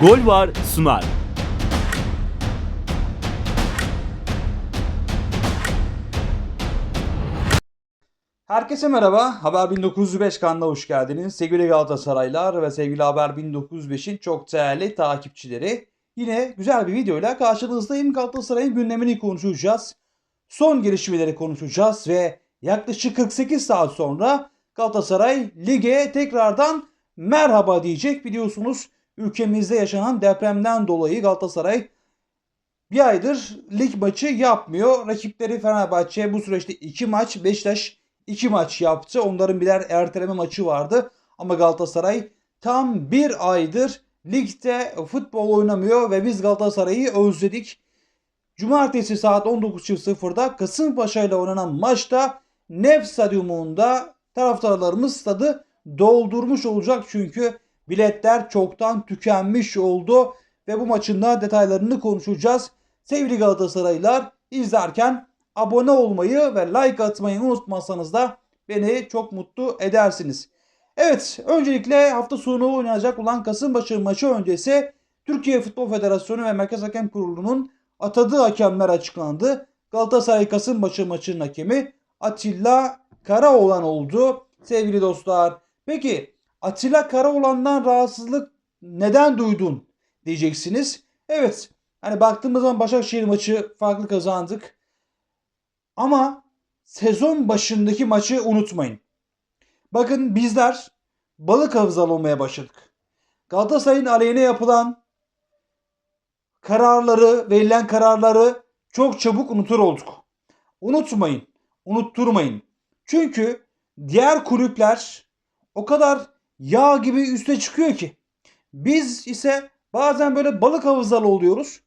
Gol var sunar. Herkese merhaba. Haber 1905 kanalına hoş geldiniz. Sevgili Galatasaraylar ve sevgili Haber 1905'in çok değerli takipçileri. Yine güzel bir videoyla karşınızdayım. Galatasaray'ın gündemini konuşacağız. Son gelişmeleri konuşacağız ve yaklaşık 48 saat sonra Galatasaray lige tekrardan merhaba diyecek. Biliyorsunuz ülkemizde yaşanan depremden dolayı Galatasaray bir aydır lig maçı yapmıyor. Rakipleri Fenerbahçe bu süreçte 2 maç, Beşiktaş 2 maç yaptı. Onların birer erteleme maçı vardı. Ama Galatasaray tam bir aydır ligde futbol oynamıyor ve biz Galatasaray'ı özledik. Cumartesi saat 19.00'da Kasımpaşa ile oynanan maçta Nef Stadyumunda taraftarlarımız stadı doldurmuş olacak çünkü biletler çoktan tükenmiş oldu ve bu maçın da detaylarını konuşacağız. Sevgili Galatasaraylılar izlerken abone olmayı ve like atmayı unutmazsanız da beni çok mutlu edersiniz. Evet öncelikle hafta sonu oynanacak olan Kasımpaşa maçı öncesi Türkiye Futbol Federasyonu ve Merkez Hakem Kurulu'nun atadığı hakemler açıklandı. Galatasaray Kasımpaşa maçının hakemi Atilla Karaoğlan oldu sevgili dostlar. Peki Atilla Karaoğlan'dan rahatsızlık neden duydun diyeceksiniz. Evet hani baktığımız zaman Başakşehir maçı farklı kazandık. Ama sezon başındaki maçı unutmayın. Bakın bizler balık havzalı olmaya başladık. Galatasaray'ın aleyhine yapılan kararları, verilen kararları çok çabuk unutur olduk. Unutmayın, unutturmayın. Çünkü diğer kulüpler o kadar yağ gibi üste çıkıyor ki. Biz ise bazen böyle balık havzalı oluyoruz.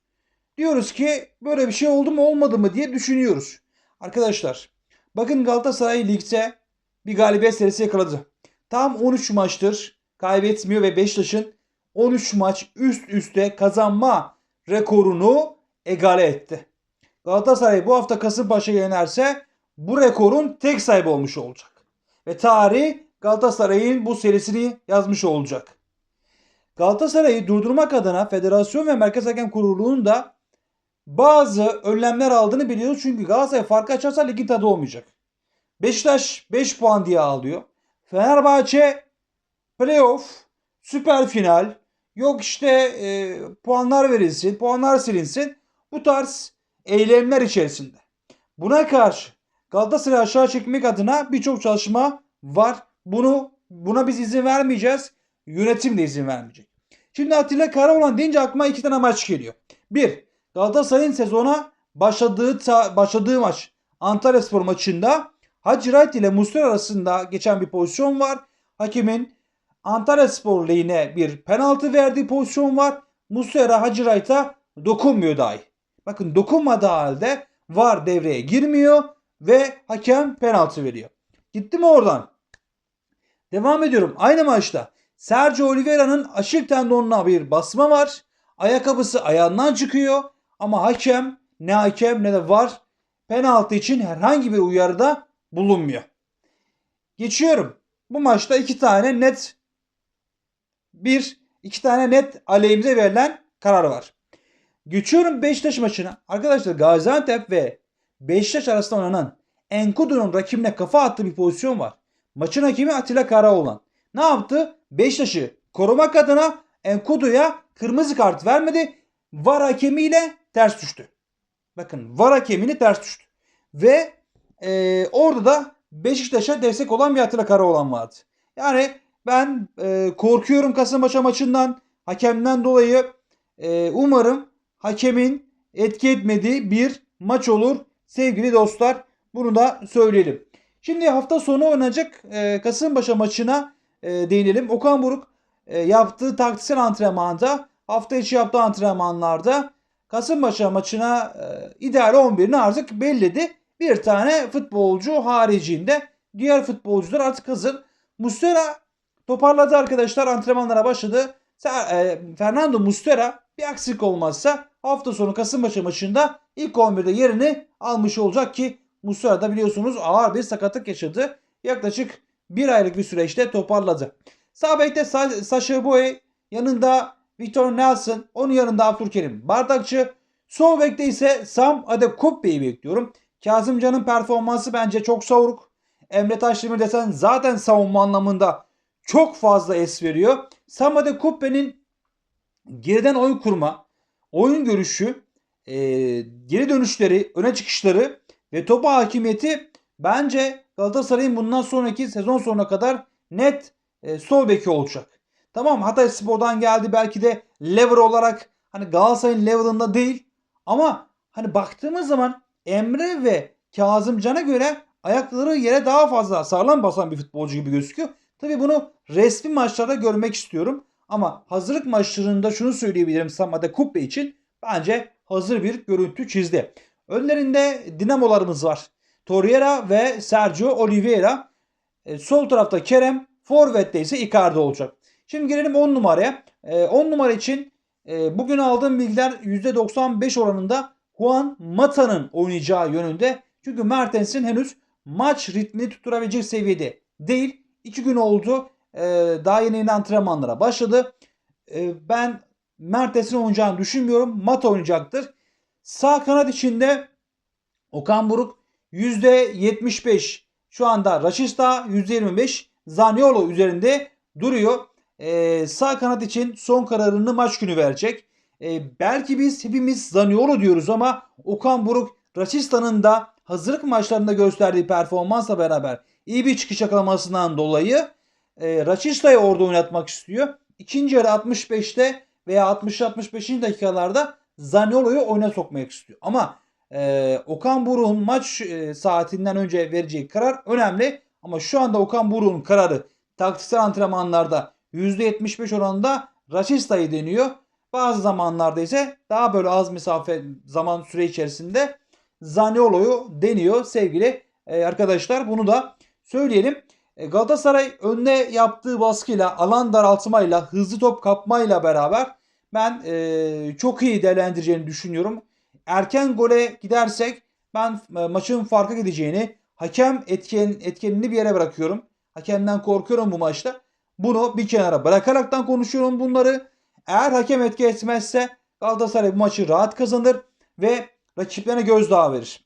Diyoruz ki böyle bir şey oldu mu olmadı mı diye düşünüyoruz. Arkadaşlar bakın Galatasaray ligde bir galibiyet serisi yakaladı. Tam 13 maçtır kaybetmiyor ve Beşiktaş'ın 13 maç üst üste kazanma rekorunu egale etti. Galatasaray bu hafta Kasımpaşa'yı yenerse bu rekorun tek sahibi olmuş olacak. Ve tarih Galatasaray'ın bu serisini yazmış olacak. Galatasaray'ı durdurmak adına Federasyon ve Merkez Hakem Kurulu'nun da bazı önlemler aldığını biliyoruz. Çünkü Galatasaray farkı açarsa ligin tadı olmayacak. Beşiktaş 5 puan diye alıyor. Fenerbahçe playoff, süper final, yok işte e, puanlar verilsin, puanlar silinsin. Bu tarz eylemler içerisinde. Buna karşı Galatasaray aşağı çekmek adına birçok çalışma var. Bunu buna biz izin vermeyeceğiz. Yönetim de izin vermeyecek. Şimdi Atilla Karaoğlan deyince aklıma iki tane maç geliyor. Bir, Galatasaray'ın sezona başladığı başladığı maç Antalyaspor maçında Hacı Wright ile Muslera arasında geçen bir pozisyon var. Hakemin Antalyaspor lehine bir penaltı verdiği pozisyon var. Muslera Hacı Wright'a dokunmuyor dahi. Bakın dokunmadığı halde VAR devreye girmiyor ve hakem penaltı veriyor. Gitti mi oradan? Devam ediyorum. Aynı maçta Sergio Oliveira'nın aşık tendonuna bir basma var. Ayakkabısı ayağından çıkıyor ama hakem ne hakem ne de var penaltı için herhangi bir uyarıda bulunmuyor. Geçiyorum. Bu maçta iki tane net bir iki tane net aleyhimize verilen karar var. Geçiyorum Beşiktaş maçına. Arkadaşlar Gaziantep ve Beşiktaş arasında oynanan Enkudu'nun rakibine kafa attığı bir pozisyon var. Maçın hakemi Atilla Karaoğlan. Ne yaptı? Beşiktaş'ı korumak adına Enkudu'ya kırmızı kart vermedi. VAR hakemiyle ters düştü. Bakın VAR hakemini ters düştü. Ve e, orada da Beşiktaş'a destek olan bir Atilla Karaoğlan vardı. Yani ben e, korkuyorum Kasımpaşa maçından. Hakemden dolayı e, umarım hakemin etki etmediği bir maç olur. Sevgili dostlar bunu da söyleyelim. Şimdi hafta sonu oynanacak e, Kasımpaşa maçına e, değinelim. Okan Buruk e, yaptığı taktiksel antrenmanda hafta içi yaptığı antrenmanlarda Kasımpaşa maçına e, ideal 11'ini artık belledi. Bir tane futbolcu haricinde diğer futbolcular artık hazır. Muslera toparladı arkadaşlar antrenmanlara başladı. E, Fernando Muslera bir aksilik olmazsa hafta sonu Kasımpaşa maçında ilk 11'de yerini almış olacak ki Muslera da biliyorsunuz ağır bir sakatlık yaşadı. Yaklaşık bir aylık bir süreçte toparladı. Sağ bekte Sa- Sacha Boey yanında Victor Nelson. Onun yanında Abdülkerim Bardakçı. Sol bekte ise Sam Adekupbe'yi bekliyorum. Kazımcan'ın performansı bence çok savuruk. Emre Taşdemir desen zaten savunma anlamında çok fazla es veriyor. Sam Adekupbe'nin geriden oyun kurma, oyun görüşü, e, geri dönüşleri, öne çıkışları ve topa hakimiyeti bence Galatasaray'ın bundan sonraki sezon sonuna kadar net e, sol beki olacak. Tamam Hatay Spor'dan geldi belki de lever olarak hani Galatasaray'ın level'ında değil ama hani baktığımız zaman Emre ve Kazımcan'a göre ayakları yere daha fazla sağlam basan bir futbolcu gibi gözüküyor. Tabii bunu resmi maçlarda görmek istiyorum. Ama hazırlık maçlarında şunu söyleyebilirim Samada Kuppe için. Bence hazır bir görüntü çizdi. Önlerinde dinamolarımız var. Torreira ve Sergio Oliveira. E, sol tarafta Kerem, Forvet'te ise Icardi olacak. Şimdi gelelim 10 numaraya. E, 10 numara için e, bugün aldığım bilgiler %95 oranında Juan Mata'nın oynayacağı yönünde. Çünkü Mertens'in henüz maç ritmini tutturabilecek seviyede değil. 2 gün oldu. E, daha yeni yeni antrenmanlara başladı. E, ben Mertens'in oynayacağını düşünmüyorum. Mata oynayacaktır. Sağ kanat içinde Okan Buruk %75 şu anda Raşista %25 Zaniolo üzerinde duruyor. Ee, sağ kanat için son kararını maç günü verecek. Ee, belki biz hepimiz Zaniolo diyoruz ama Okan Buruk Raşista'nın da hazırlık maçlarında gösterdiği performansla beraber iyi bir çıkış yakalamasından dolayı e, Raşista'yı orada oynatmak istiyor. İkinci yarı 65'te veya 60-65. dakikalarda Zaniolo'yu oyuna sokmak istiyor. Ama e, Okan Buruk'un maç e, saatinden önce vereceği karar önemli. Ama şu anda Okan Buruk'un kararı taktiksel antrenmanlarda %75 oranında Raşista'yı deniyor. Bazı zamanlarda ise daha böyle az mesafe zaman süre içerisinde Zaniolo'yu deniyor sevgili e, arkadaşlar. Bunu da söyleyelim. E, Galatasaray önde yaptığı baskıyla, alan daraltmayla, hızlı top kapmayla beraber ben e, çok iyi değerlendireceğini düşünüyorum. Erken gole gidersek ben e, maçın farka gideceğini, hakem etken, etkenini bir yere bırakıyorum. Hakemden korkuyorum bu maçta. Bunu bir kenara bırakaraktan konuşuyorum bunları. Eğer hakem etki etmezse Galatasaray bu maçı rahat kazanır ve rakiplerine gözdağı verir.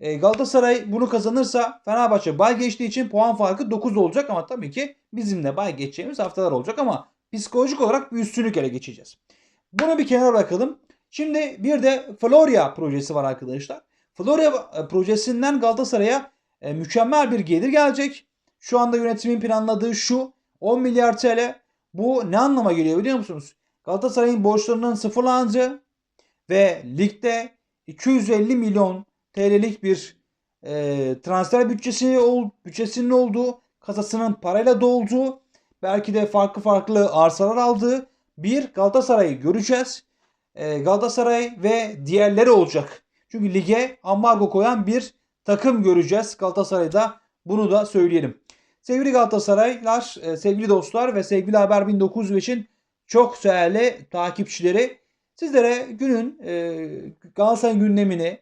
E, Galatasaray bunu kazanırsa Fenerbahçe bay geçtiği için puan farkı 9 olacak ama tabii ki bizim de bay geçeceğimiz haftalar olacak ama psikolojik olarak bir üstünlük ele geçeceğiz. Bunu bir kenara bırakalım. Şimdi bir de Florya projesi var arkadaşlar. Florya e, projesinden Galatasaray'a e, mükemmel bir gelir gelecek. Şu anda yönetimin planladığı şu 10 milyar TL. Bu ne anlama geliyor biliyor musunuz? Galatasaray'ın borçlarının sıfırlanacağı ve ligde 250 milyon TL'lik bir e, transfer bütçesi ol, bütçesinin olduğu, kasasının parayla dolduğu, belki de farklı farklı arsalar aldığı bir Galatasaray'ı göreceğiz. E, Galatasaray ve diğerleri olacak. Çünkü lige ambargo koyan bir takım göreceğiz Galatasaray'da. Bunu da söyleyelim. Sevgili Galatasaraylar, e, sevgili dostlar ve sevgili Haber 1905'in çok değerli takipçileri sizlere günün e, Galatasaray gündemini,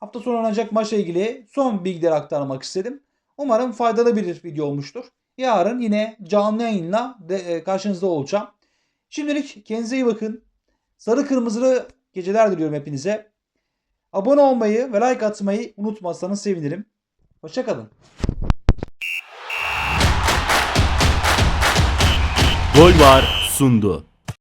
hafta sonu oynanacak maçla ilgili son bilgileri aktarmak istedim. Umarım faydalı bir video olmuştur. Yarın yine canlı yayınla de, e, karşınızda olacağım. Şimdilik kendinize iyi bakın. Sarı kırmızılı geceler diliyorum hepinize. Abone olmayı ve like atmayı unutmazsanız sevinirim. Hoşçakalın. Gol var sundu.